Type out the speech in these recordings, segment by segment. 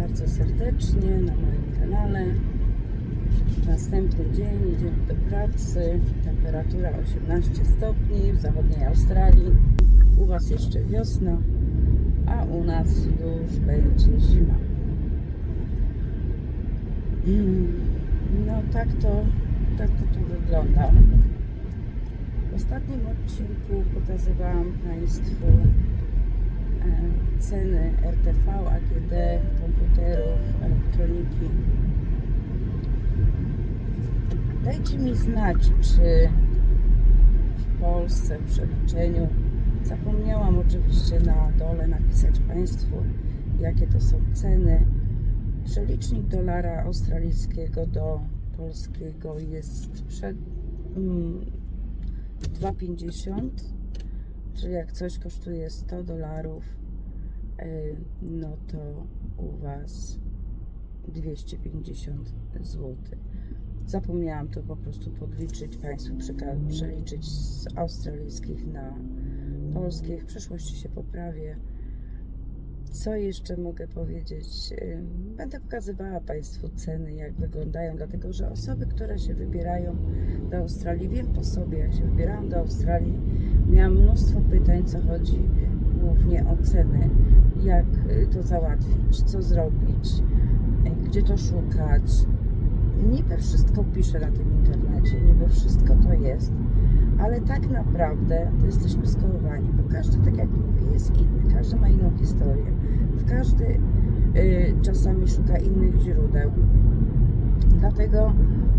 bardzo serdecznie na moim kanale. Następny dzień, idziemy do pracy. Temperatura 18 stopni w zachodniej Australii. U Was jeszcze wiosna, a u nas już będzie zima. Mm, No tak to, tak to tu wygląda. W ostatnim odcinku pokazywałam Państwu ceny RTV, AGD, komputerów, elektroniki. Dajcie mi znać, czy w Polsce w przeliczeniu zapomniałam oczywiście na dole napisać Państwu, jakie to są ceny. Przelicznik dolara australijskiego do polskiego jest przed mm, 2,50 Czyli jak coś kosztuje 100 dolarów, y, no to u Was 250 zł. Zapomniałam to po prostu podliczyć Państwu, przeliczyć z australijskich na polskich. W przyszłości się poprawię. Co jeszcze mogę powiedzieć? Będę pokazywała Państwu ceny, jak wyglądają, dlatego że osoby, które się wybierają do Australii, wiem po sobie, jak się wybierałam do Australii, miałam mnóstwo pytań, co chodzi głównie o ceny, jak y, to załatwić, co zrobić, y, gdzie to szukać. Niby wszystko piszę na tym internecie, niby wszystko to jest, ale tak naprawdę to jesteśmy skołowani, bo każdy, tak jak mówię, jest inny, każdy ma inną historię, w każdy y, czasami szuka innych źródeł. Dlatego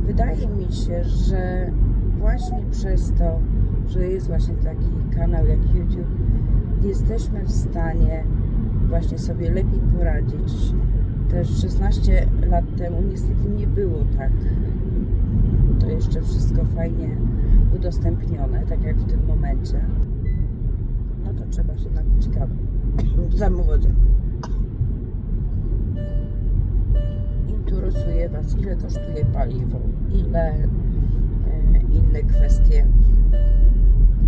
wydaje mi się, że właśnie przez to, że jest właśnie taki kanał jak YouTube, jesteśmy w stanie właśnie sobie lepiej poradzić. Też 16 lat temu niestety nie było tak to jeszcze wszystko fajnie udostępnione, tak jak w tym momencie. No to trzeba się napić kawy w samochodzie. Interesuje Was, ile kosztuje paliwo, ile e, inne kwestie.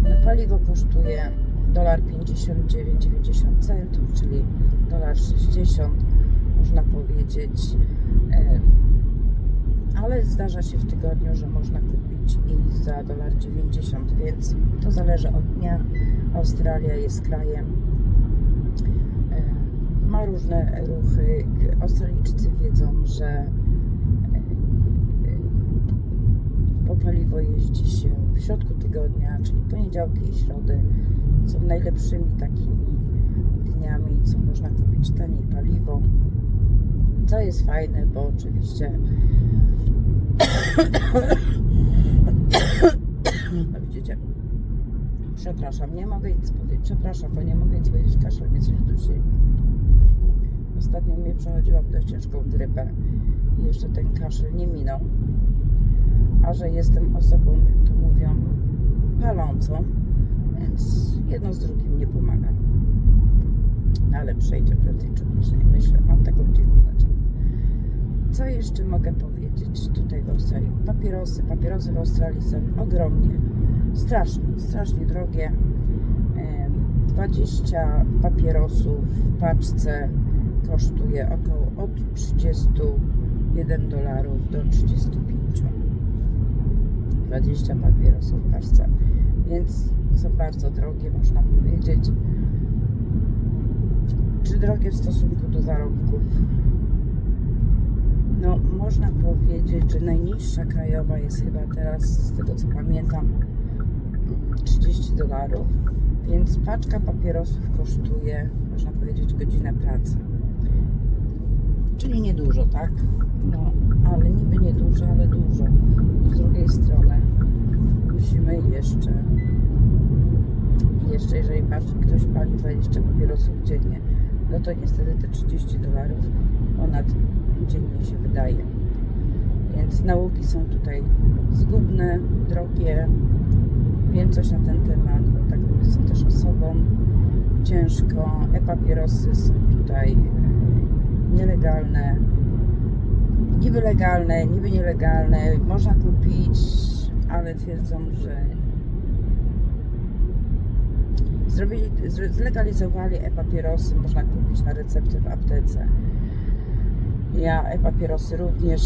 No, paliwo kosztuje dolar 59,90 centów, czyli dolar 60, można powiedzieć. E, ale zdarza się w tygodniu, że można kupić i za dolar 90, więc to zależy od dnia. Australia jest krajem, e, ma różne ruchy. Australijczycy wiedzą, że e, e, po paliwo jeździ się w środku tygodnia, czyli poniedziałki i środy są najlepszymi takimi dniami, co można kupić taniej paliwo. Co jest fajne, bo oczywiście widzicie, przepraszam, nie mogę nic powiedzieć, przepraszam, bo nie mogę nic powiedzieć, kaszel mnie coś dusi. Ostatnio mnie przechodziłam dość ciężką grypę i jeszcze ten kaszel nie minął. A że jestem osobą, jak to mówią, palącą, więc jedno z drugim nie pomaga. Ale przejdzie prędzej czy później, myślę, mam taką dziwną nadzieję. Co jeszcze mogę powiedzieć tutaj w Australii? Papierosy. Papierosy w Australii są ogromnie, strasznie, strasznie drogie. Em, 20 papierosów w paczce kosztuje około od 31 dolarów do 35. 20 papierosów w paczce, więc są bardzo drogie, można powiedzieć. Czy drogie w stosunku do zarobków? No, można powiedzieć, że najniższa krajowa jest chyba teraz, z tego co pamiętam, mm, 30 dolarów, więc paczka papierosów kosztuje, można powiedzieć, godzinę pracy. Czyli niedużo, tak? No, ale niby niedużo, ale dużo. Z drugiej strony musimy jeszcze, jeszcze jeżeli ktoś pali 20 papierosów dziennie, no to niestety te 30 dolarów Więc nauki są tutaj zgubne, drogie. Wiem coś na ten temat, bo tak jestem też osobą. Ciężko. E-papierosy są tutaj e, nielegalne. Niby legalne, niby nielegalne. Można kupić, ale twierdzą, że zrobili, zlegalizowali e-papierosy. Można kupić na receptę w aptece. Ja e-papierosy również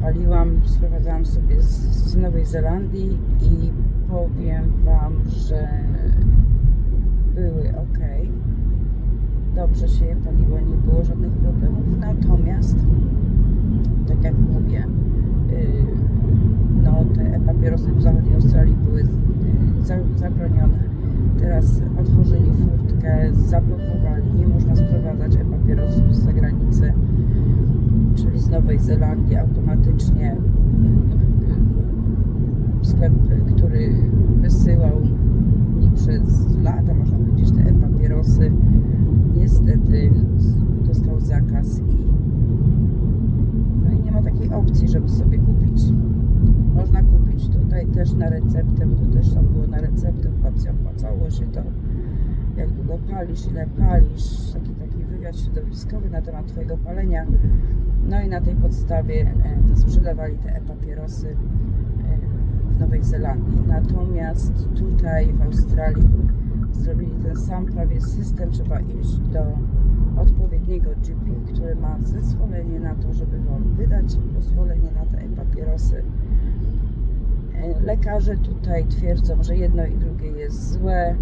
paliłam, sprowadzałam sobie z, z Nowej Zelandii i powiem Wam, że były ok. Dobrze się je paliło, nie było żadnych problemów. Natomiast, tak jak mówię, yy, no te e-papierosy w zachodniej Australii były za- zabronione. Teraz otworzyli furtkę, zablokowali, Nowej Zelandii automatycznie mm, sklep, który wysyłał mi przez lata, można powiedzieć, te e-papierosy, niestety dostał zakaz i no i nie ma takiej opcji, żeby sobie kupić. Można kupić tutaj też na receptę, bo to też tam było na receptę, opłaca- opłacało się to jak długo palisz, ile palisz, taki, taki wywiad środowiskowy na temat Twojego palenia. No i na tej podstawie e, sprzedawali te e-papierosy e, w Nowej Zelandii. Natomiast tutaj w Australii zrobili ten sam prawie system. Trzeba iść do odpowiedniego GP, który ma zezwolenie na to, żeby Wam wydać pozwolenie na te e-papierosy. E, Lekarze tutaj twierdzą, że jedno i drugie jest złe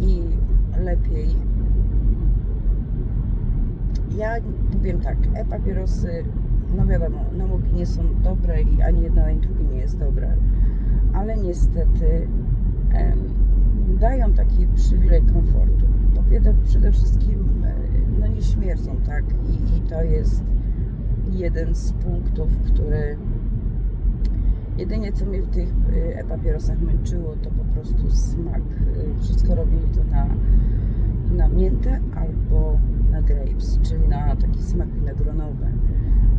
i lepiej ja powiem tak, e-papierosy, no wiadomo, nałogi nie są dobre i ani jedno, ani drugie nie jest dobre, ale niestety em, dają taki przywilej komfortu. Po przede wszystkim e, no nie śmierdzą, tak? I, I to jest jeden z punktów, który jedynie co mnie w tych e, e-papierosach męczyło, to po prostu smak. E, Wszystko robili to na, na miętę albo na grapes, czyli na taki smak winogronowy.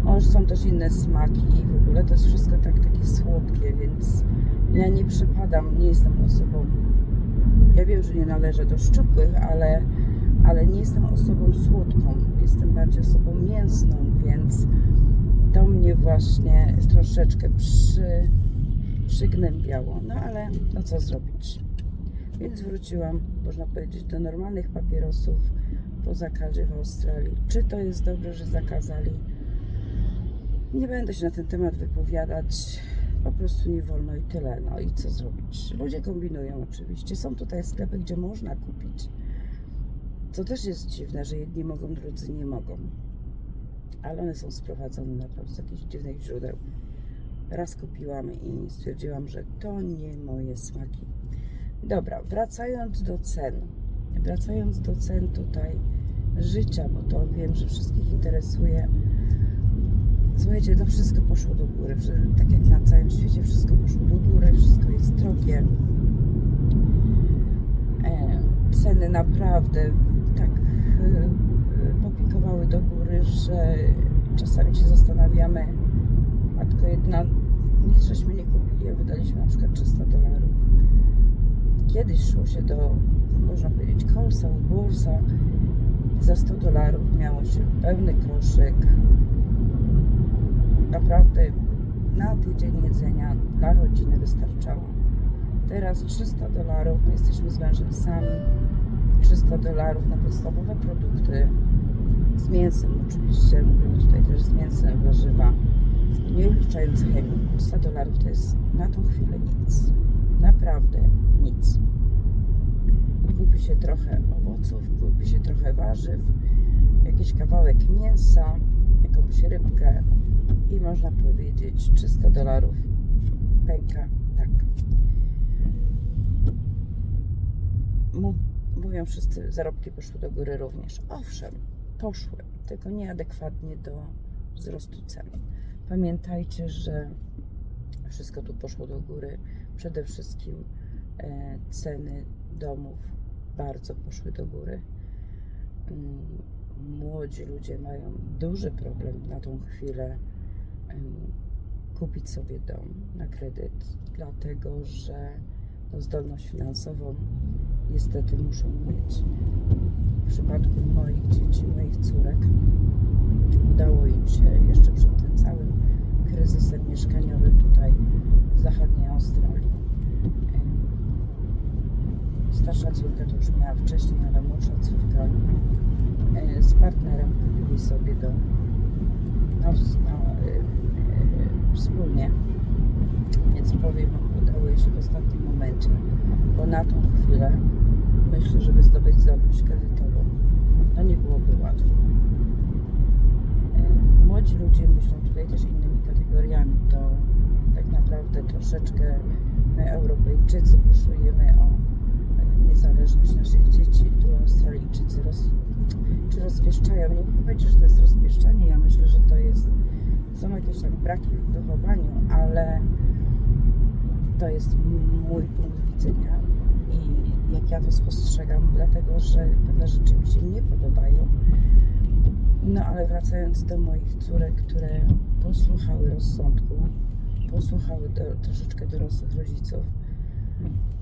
Może są też inne smaki i w ogóle to jest wszystko tak takie słodkie, więc ja nie przypadam, nie jestem osobą. Ja wiem, że nie należę do szczupłych, ale, ale nie jestem osobą słodką. Jestem bardziej osobą mięsną, więc to mnie właśnie troszeczkę przy, przygnębiało. No ale no co zrobić? Więc wróciłam, można powiedzieć, do normalnych papierosów po zakazie w Australii. Czy to jest dobre, że zakazali? Nie będę się na ten temat wypowiadać. Po prostu nie wolno i tyle. No i co zrobić? Ludzie kombinują oczywiście. Są tutaj sklepy, gdzie można kupić. To też jest dziwne, że jedni mogą, drudzy nie mogą. Ale one są sprowadzone naprawdę z jakichś dziwnych źródeł. Raz kupiłam i stwierdziłam, że to nie moje smaki. Dobra, wracając do cen. Wracając do cen tutaj życia, bo to wiem, że wszystkich interesuje. Słuchajcie, to wszystko poszło do góry. Tak jak na całym świecie, wszystko poszło do góry, wszystko jest drogie. E, ceny naprawdę tak e, popikowały do góry, że czasami się zastanawiamy, matko jedna, nic żeśmy nie kupili, a wydaliśmy na przykład 300 dolarów. Kiedyś szło się do, można powiedzieć, Colsa, Woolworthsa, za 100 dolarów miało się pełny koszyk. Naprawdę na tydzień jedzenia dla rodziny wystarczało. Teraz 300 dolarów, my jesteśmy z mężem sami. 300 dolarów na podstawowe produkty. Z mięsem oczywiście, mówimy tutaj też z mięsem, warzywa. Nie uliczając chemii. 300 dolarów to jest na tą chwilę nic. Naprawdę nic. Kupi się trochę owoców, kupi się trochę warzyw, jakiś kawałek mięsa, jakąś rybkę i można powiedzieć 300 dolarów pęka tak. Mów, mówią wszyscy, zarobki poszły do góry również. Owszem, poszły, tylko nieadekwatnie do wzrostu cen. Pamiętajcie, że wszystko tu poszło do góry. Przede wszystkim e, ceny domów bardzo poszły do góry. Mm, Młodzi ludzie mają duży problem na tą chwilę kupić sobie dom na kredyt, dlatego że no, zdolność finansową niestety muszą mieć. W przypadku moich dzieci, moich córek udało im się jeszcze przed tym całym kryzysem mieszkaniowym tutaj w zachodniej Australii. Starsza córka to już miała wcześniej, ale młodsza córka e, z partnerem kupili sobie dom na, na, y, y, wspólnie. Więc powiem, udało się w ostatnim momencie, bo na tą chwilę myślę, żeby zdobyć zdolność kredytową, no nie byłoby łatwo. Młodzi ludzie myślą tutaj też innymi kategoriami. To tak naprawdę troszeczkę my, Europejczycy, poszujemy o niezależność naszych dzieci. Tu Australijczycy roz, czy rozpieszczają. Nie mogę powiedzieć, że to jest rozpieszczanie. Ja myślę, że to jest są jakieś tam braki w wychowaniu, ale to jest mój punkt widzenia i jak ja to spostrzegam, dlatego że pewne rzeczy mi się nie podobają. No ale wracając do moich córek, które posłuchały rozsądku, posłuchały do, troszeczkę dorosłych rodziców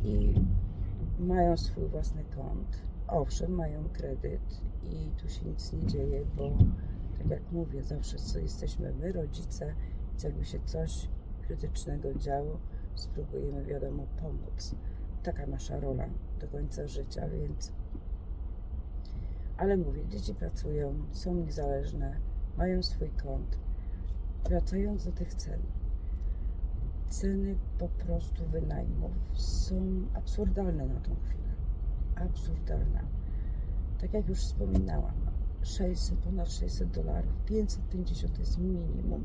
i mają swój własny kont. Owszem, mają kredyt i tu się nic nie dzieje, bo tak jak mówię, zawsze co jesteśmy my, rodzice, więc jakby się coś krytycznego działo, spróbujemy, wiadomo, pomóc. Taka nasza rola do końca życia, więc. Ale mówię, dzieci pracują, są niezależne, mają swój kont. Wracając do tych cen. Ceny po prostu wynajmów są absurdalne na tą chwilę. Absurdalne. Tak jak już wspominałam, 600, ponad 600 dolarów, 550 to jest minimum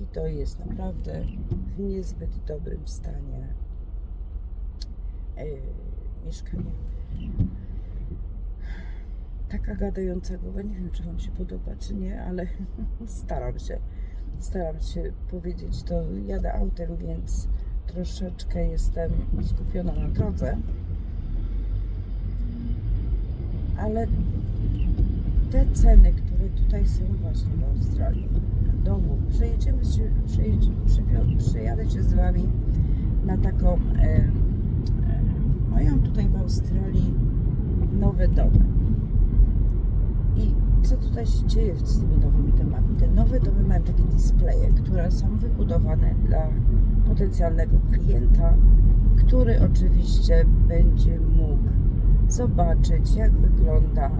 i to jest naprawdę w niezbyt dobrym stanie e, mieszkanie. Taka gadająca głowa, nie wiem czy Wam się podoba czy nie, ale staram się. Staram się powiedzieć to. Jadę autem, więc troszeczkę jestem skupiona na drodze. Ale te ceny, które tutaj są właśnie w Australii, domów, przejedziemy się, przejedzie, przywio- przejadę się z Wami na taką, e, e, mają tutaj w Australii nowe domy. I co tutaj się dzieje z tymi nowymi domami? Te nowe domy mają takie displeje, które są wybudowane dla potencjalnego klienta, który oczywiście będzie mógł zobaczyć, jak wygląda,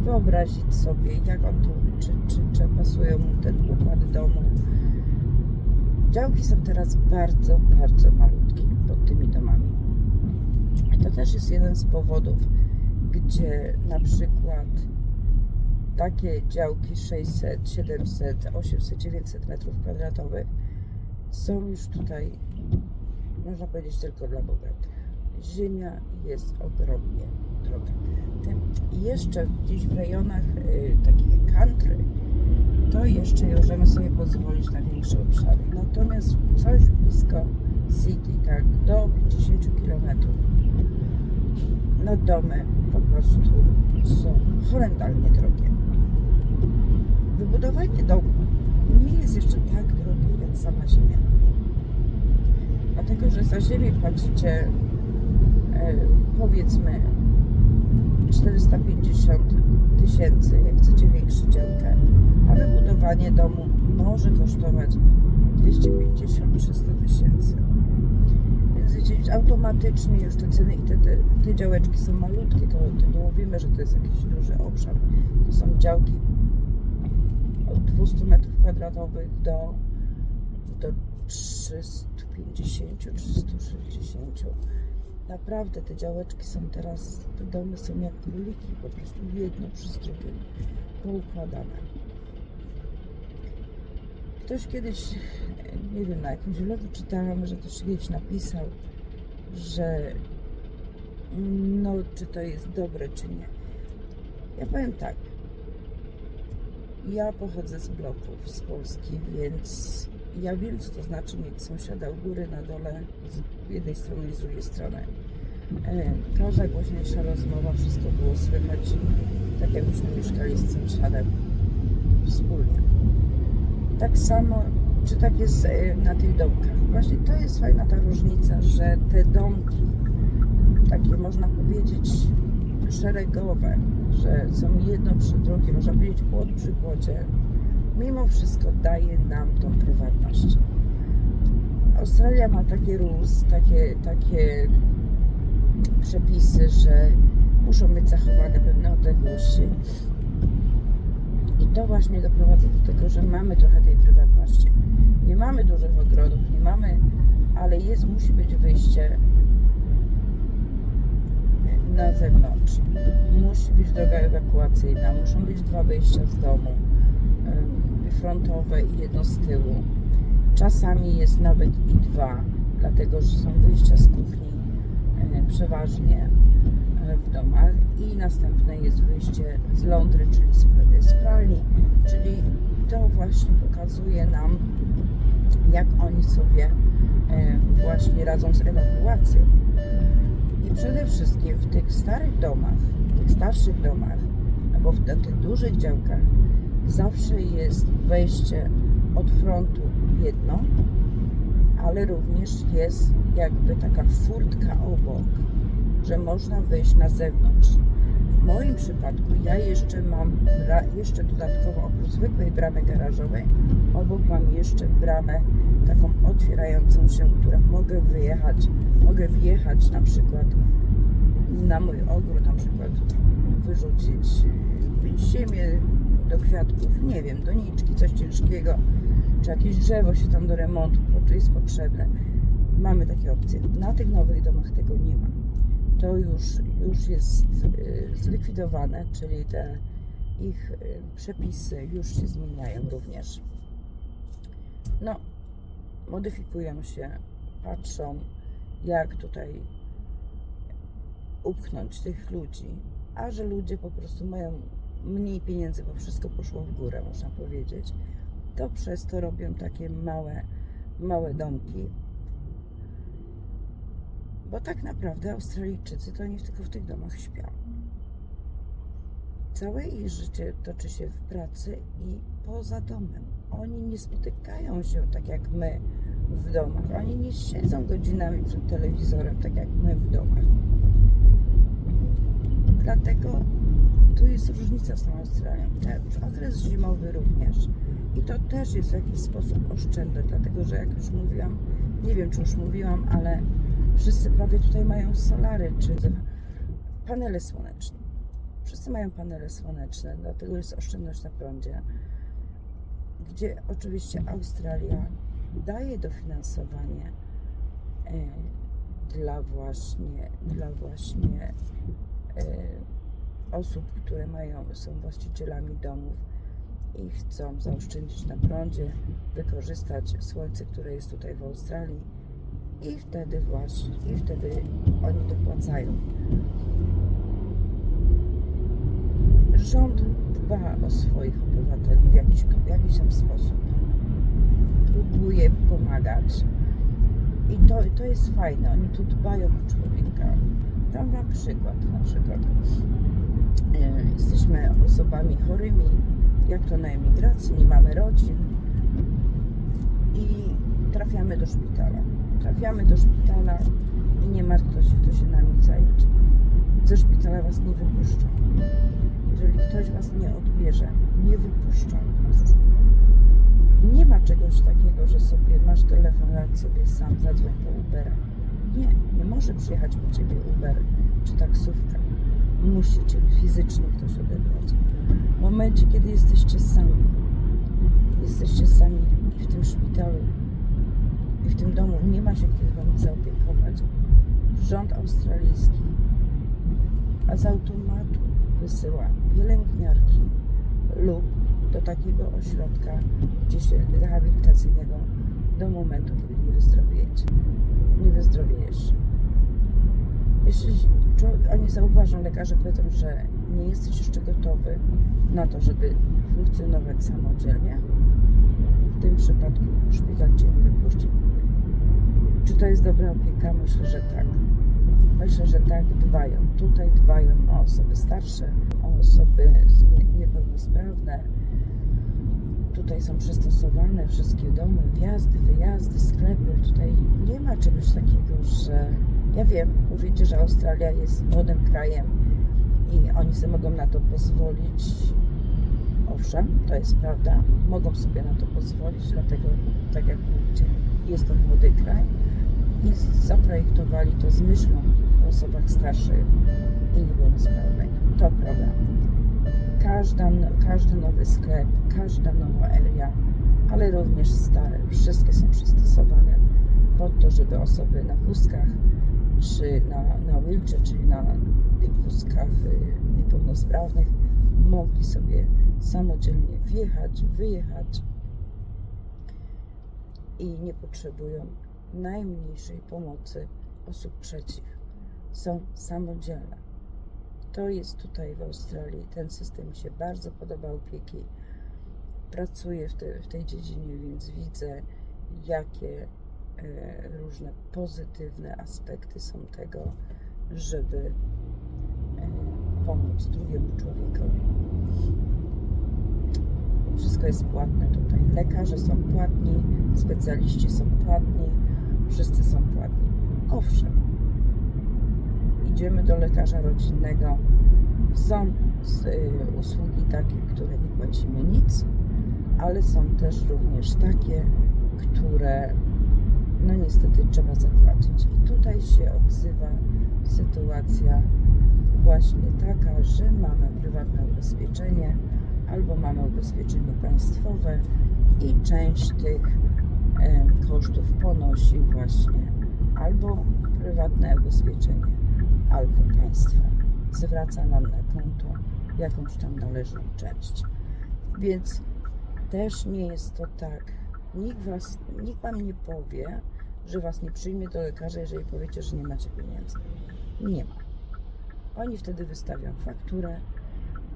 wyobrazić sobie, jak on to, czy, czy, czy pasują mu ten układ domu. Działki są teraz bardzo, bardzo malutkie pod tymi domami. I to też jest jeden z powodów, gdzie na przykład takie działki 600, 700, 800, 900 metrów kwadratowych są już tutaj, można powiedzieć, tylko dla bogatych. Ziemia jest ogromnie droga. Jeszcze gdzieś w rejonach y, takich country, to jeszcze możemy sobie pozwolić na większe obszary. Natomiast coś blisko city, tak, do 50 km, no domy po prostu są horrendalnie drogie. Wybudowanie domu nie jest jeszcze tak drogie jak sama ziemia. Dlatego, że za ziemię płacicie e, powiedzmy 450 tysięcy, jak chcecie większą działkę, a wybudowanie domu może kosztować 250-300 tysięcy. Więc automatycznie już te ceny i te, te, te działeczki są malutkie, to, to nie mówimy, że to jest jakiś duży obszar. To są działki 200 metrów kwadratowych do, do 350, 360. Naprawdę te działeczki są teraz, te domy są jak króliki, po prostu jedno przez drugie poukładane. Ktoś kiedyś, nie wiem, na jakimś vlogu czytałam, że ktoś kiedyś napisał, że no, czy to jest dobre, czy nie. Ja powiem tak. Ja pochodzę z bloków z Polski, więc ja wiem, co to znaczy mieć sąsiada u góry, na dole, z jednej strony i z drugiej strony. E, Każda głośniejsza rozmowa, wszystko było słychać, tak jakbyśmy mieszkali z sąsiadem wspólnie. Tak samo, czy tak jest e, na tych domkach? Właśnie to jest fajna ta różnica, że te domki, takie można powiedzieć szeregowe, że są jedno przy drugim, można powiedzieć płot przy płocie, mimo wszystko daje nam tą prywatność. Australia ma takie rules, takie, takie przepisy, że muszą być zachowane pewne odległości. I to właśnie doprowadza do tego, że mamy trochę tej prywatności. Nie mamy dużych ogrodów, nie mamy, ale jest, musi być wyjście na zewnątrz. Musi być droga ewakuacyjna, muszą być dwa wyjścia z domu, frontowe i jedno z tyłu. Czasami jest nawet i dwa, dlatego że są wyjścia z kuchni e, przeważnie e, w domach i następne jest wyjście z lądry, czyli z, z pralni, czyli to właśnie pokazuje nam, jak oni sobie e, właśnie radzą z ewakuacją. I przede wszystkim w tych starych domach, w tych starszych domach, albo w tych dużych działkach, zawsze jest wejście od frontu jedno, ale również jest jakby taka furtka obok, że można wyjść na zewnątrz. W moim przypadku ja jeszcze mam jeszcze dodatkowo oprócz zwykłej bramy garażowej, obok mam jeszcze bramę taką otwierającą się, którą mogę wyjechać, mogę wjechać na przykład na mój ogród, na przykład wyrzucić ziemię do kwiatków, nie wiem, doniczki, coś ciężkiego, czy jakieś drzewo się tam do remontu, bo jest potrzebne. Mamy takie opcje. Na tych nowych domach tego nie ma. To już, już jest y, zlikwidowane, czyli te ich y, przepisy już się zmieniają również. No, modyfikują się, patrzą, jak tutaj upchnąć tych ludzi, a że ludzie po prostu mają mniej pieniędzy, bo wszystko poszło w górę, można powiedzieć, to przez to robią takie małe, małe domki. Bo tak naprawdę Australijczycy to nie tylko w tych domach śpią. Całe ich życie toczy się w pracy i poza domem. Oni nie spotykają się tak jak my w domach. Oni nie siedzą godzinami przed telewizorem tak jak my w domach. Dlatego tu jest różnica z tą Australią. Ten okres zimowy również. I to też jest w jakiś sposób oszczędne, dlatego że jak już mówiłam, nie wiem czy już mówiłam, ale wszyscy prawie tutaj mają solary, czy panele słoneczne. Wszyscy mają panele słoneczne, dlatego jest oszczędność na prądzie. Gdzie oczywiście Australia daje dofinansowanie e, dla właśnie, dla właśnie e, osób, które mają, są właścicielami domów i chcą zaoszczędzić na prądzie, wykorzystać słońce, które jest tutaj w Australii i wtedy właśnie, i wtedy oni dopłacają. Rząd dba o swoich obywateli w jakiś, w jakiś tam sposób. Pomagać. I to, to jest fajne, oni tu dbają o człowieka. Dam Wam przykład, na przykład e, jesteśmy osobami chorymi, jak to na emigracji, nie mamy rodzin i trafiamy do szpitala. Trafiamy do szpitala i nie ma kto się, kto się nami zająć. Ze szpitala Was nie wypuszczą. Jeżeli ktoś Was nie odbierze, nie wypuszczą Was. Nie ma czegoś takiego, że sobie masz telefon, radź sobie sam, zadzwoń po Ubera. Nie, nie może przyjechać po Ciebie Uber czy taksówka. Musi Cię fizycznie ktoś odebrać. W momencie, kiedy jesteście sami, jesteście sami w tym szpitalu, i w tym domu nie ma się kto Wami zaopiekować, rząd australijski a z automatu wysyła pielęgniarki lub do takiego ośrodka gdzie się rehabilitacyjnego do momentu, kiedy nie wyzdrowiejecie. Nie wyzdrowiejesz. Jeśli oni zauważą, lekarze powiedzą, że nie jesteś jeszcze gotowy na to, żeby funkcjonować samodzielnie, w tym przypadku szpital Cię nie wypuści. Czy to jest dobra opieka? Myślę, że tak. Myślę, że tak dbają. Tutaj dbają o osoby starsze, o osoby niepełnosprawne. Tutaj są przystosowane wszystkie domy, wjazdy, wyjazdy, sklepy. Tutaj nie ma czegoś takiego, że ja wiem, mówicie, że Australia jest młodym krajem i oni sobie mogą na to pozwolić. Owszem, to jest prawda, mogą sobie na to pozwolić, dlatego, tak jak mówicie, jest to młody kraj i zaprojektowali to z myślą o osobach starszych i niepełnosprawnych. To prawda. Każda, każdy nowy sklep, każda nowa area, ale również stare, wszystkie są przystosowane pod to, żeby osoby na wózkach, czy na, na wheelchair, czyli na wózkach y, niepełnosprawnych, mogli sobie samodzielnie wjechać, wyjechać i nie potrzebują najmniejszej pomocy osób trzecich. Są samodzielne. To jest tutaj w Australii. Ten system mi się bardzo podoba opieki. Pracuję w, te, w tej dziedzinie, więc widzę, jakie e, różne pozytywne aspekty są tego, żeby e, pomóc drugiemu człowiekowi. Wszystko jest płatne tutaj. Lekarze są płatni, specjaliści są płatni, wszyscy są płatni. Owszem, idziemy do lekarza rodzinnego. Są y, usługi takie, które nie płacimy nic, ale są też również takie, które no niestety trzeba zapłacić. I tutaj się odzywa sytuacja właśnie taka, że mamy prywatne ubezpieczenie albo mamy ubezpieczenie państwowe i część tych e, kosztów ponosi właśnie albo prywatne ubezpieczenie, albo państwo. Zwraca nam na konto jakąś tam należną część. Więc też nie jest to tak. Nikt, was, nikt wam nie powie, że was nie przyjmie do lekarza, jeżeli powiecie, że nie macie pieniędzy. Nie ma. Oni wtedy wystawią fakturę.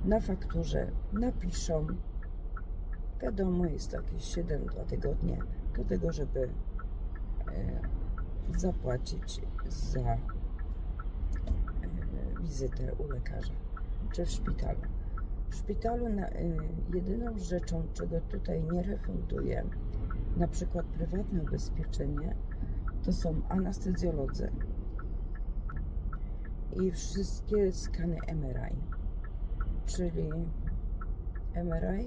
Na fakturze napiszą, wiadomo, jest to jakieś 7-2 tygodnie do tego, żeby e, zapłacić za wizytę u lekarza czy w szpitalu. W szpitalu na, e, jedyną rzeczą, czego tutaj nie refunduję, na przykład prywatne ubezpieczenie, to są anestezjolodzy i wszystkie skany MRI, czyli MRI,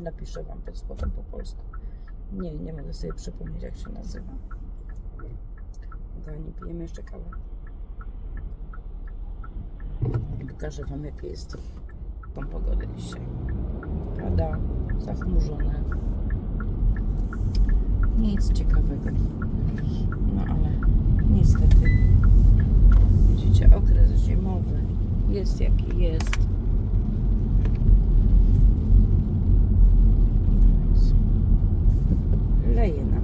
napiszę Wam pod spodem po polsku. Nie, nie mogę sobie przypomnieć, jak się nazywa. Kochani, pijemy jeszcze kawę. Pokażę Wam, jakie jest tą pogodę dzisiaj. Pada, zachmurzone. Nic ciekawego. No ale niestety, widzicie, okres zimowy jest jaki jest. Leje nam.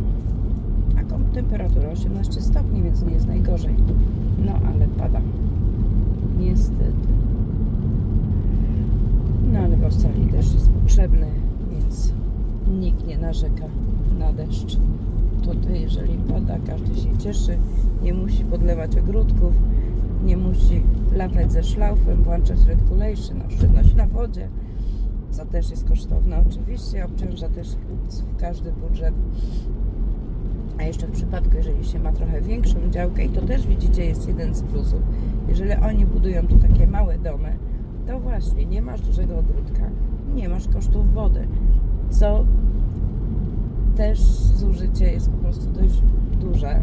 Taką temperaturę 18 stopni, więc nie jest najgorzej. No ale pada. Niestety. No ale w Australii deszcz jest potrzebny, więc nikt nie narzeka na deszcz. Tutaj jeżeli pada, każdy się cieszy. Nie musi podlewać ogródków, nie musi latać ze szlaufem, włączać ventilation, oszczędność na wodzie, co też jest kosztowne. Oczywiście obciąża też każdy budżet. A jeszcze w przypadku, jeżeli się ma trochę większą działkę, i to też widzicie jest jeden z plusów, jeżeli oni budują tu takie małe domy, to właśnie nie masz dużego ogródka, nie masz kosztów wody, co też zużycie jest po prostu dość duże.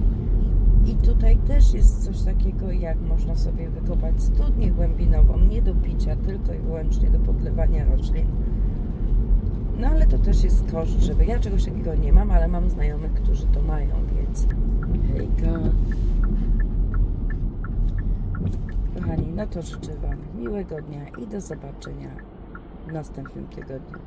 I tutaj też jest coś takiego, jak można sobie wykopać studnię głębinową, nie do picia, tylko i wyłącznie do podlewania roślin. No ale to też jest koszt, żeby ja czegoś takiego nie mam, ale mam znajomych, którzy to mają, więc hejka. Kochani, no to życzę Wam miłego dnia i do zobaczenia w następnym tygodniu.